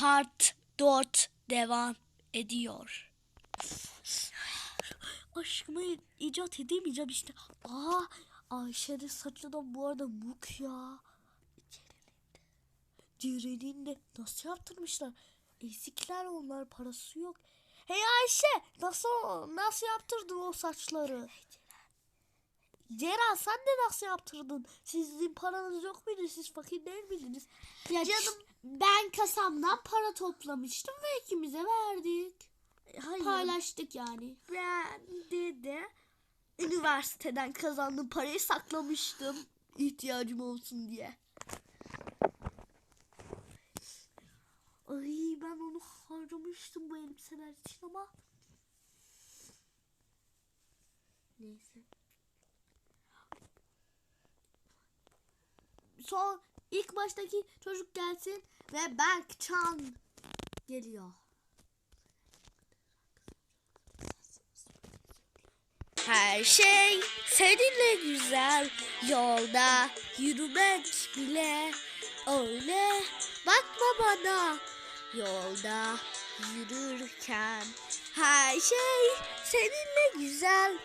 Part 4 devam ediyor. Aşkımı icat edemeyeceğim işte. Aa Ayşe'nin saçı da bu arada muk ya. Ceren'in de nasıl yaptırmışlar? Ezikler onlar parası yok. Hey Ayşe nasıl nasıl yaptırdın o saçları? Ceren sen de nasıl yaptırdın? Sizin paranız yok muydu? Siz fakir değil miydiniz? Ya Canım ben kasamdan para toplamıştım ve ikimize verdik. hayır. Paylaştık yani. Ben de de üniversiteden kazandığım parayı saklamıştım. ihtiyacım olsun diye. Ay ben onu harcamıştım bu elbiseler için ama. Neyse. Son ilk baştaki çocuk gelsin ve Berkcan geliyor. Her şey seninle güzel. Yolda yürümek bile öyle. Bakma bana yolda yürürken her şey seninle güzel.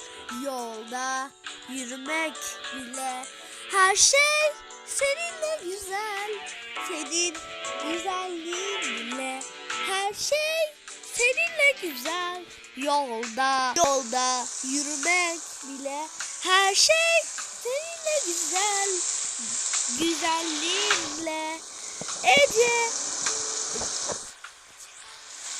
Yolda yürümek bile her şey seninle güzel senin güzelliğin bile her şey seninle güzel. Yolda yolda yürümek bile her şey seninle güzel. Güzelliğinle Ece.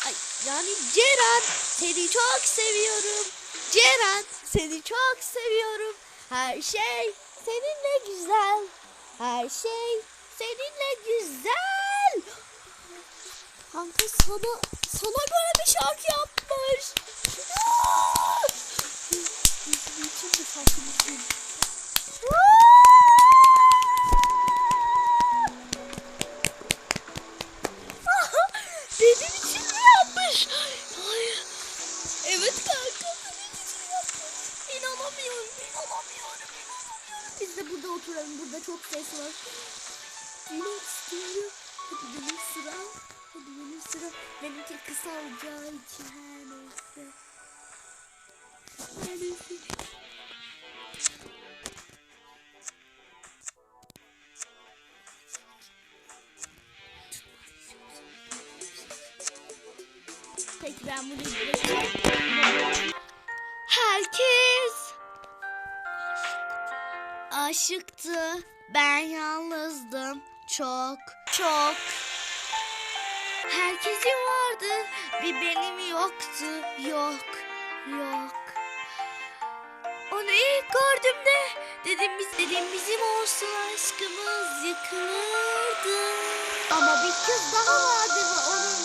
Ay, yani Ceren seni çok seviyorum. Ceren seni çok seviyorum. Her şey seninle güzel her şey seninle güzel Kanka sana sana göre bir şarkı yapmış. Aa! Bizim için de şarkımızın. Benim için mi yapmış? Evet kanka benim için yapmış. İnanamıyorum, inanamıyorum, inanamıyorum. Biz de burada oturalım. Burada çok ses var. Bilmek istiyorum. Hadi benim sıram. Hadi benim sıram. Benimki kısa olacağı için her neyse. Her neyse. Peki ben bunu. Herkes aşıktı. Ben yalnızdım çok çok. Herkesin vardı bir benim yoktu yok yok. Onu ilk gördüğümde dedim biz dedim bizim olsun aşkımız yıkılırdı. Ama bir kız daha vardı ve onun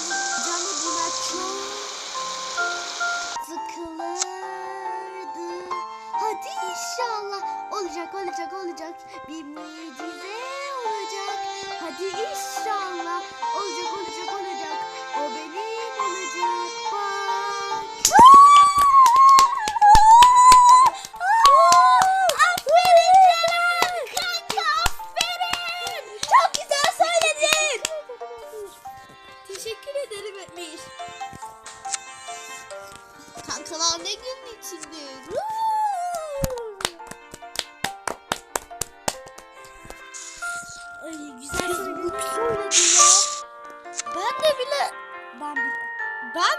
olacak olacak bir mucize olacak. Hadi inşallah olacak olacak olacak o benim olacak bak. Aferin Ceren. Kanka aferin. Çok güzel söyledin. Teşekkür ederim Emir. Kankalar ne gün içinde.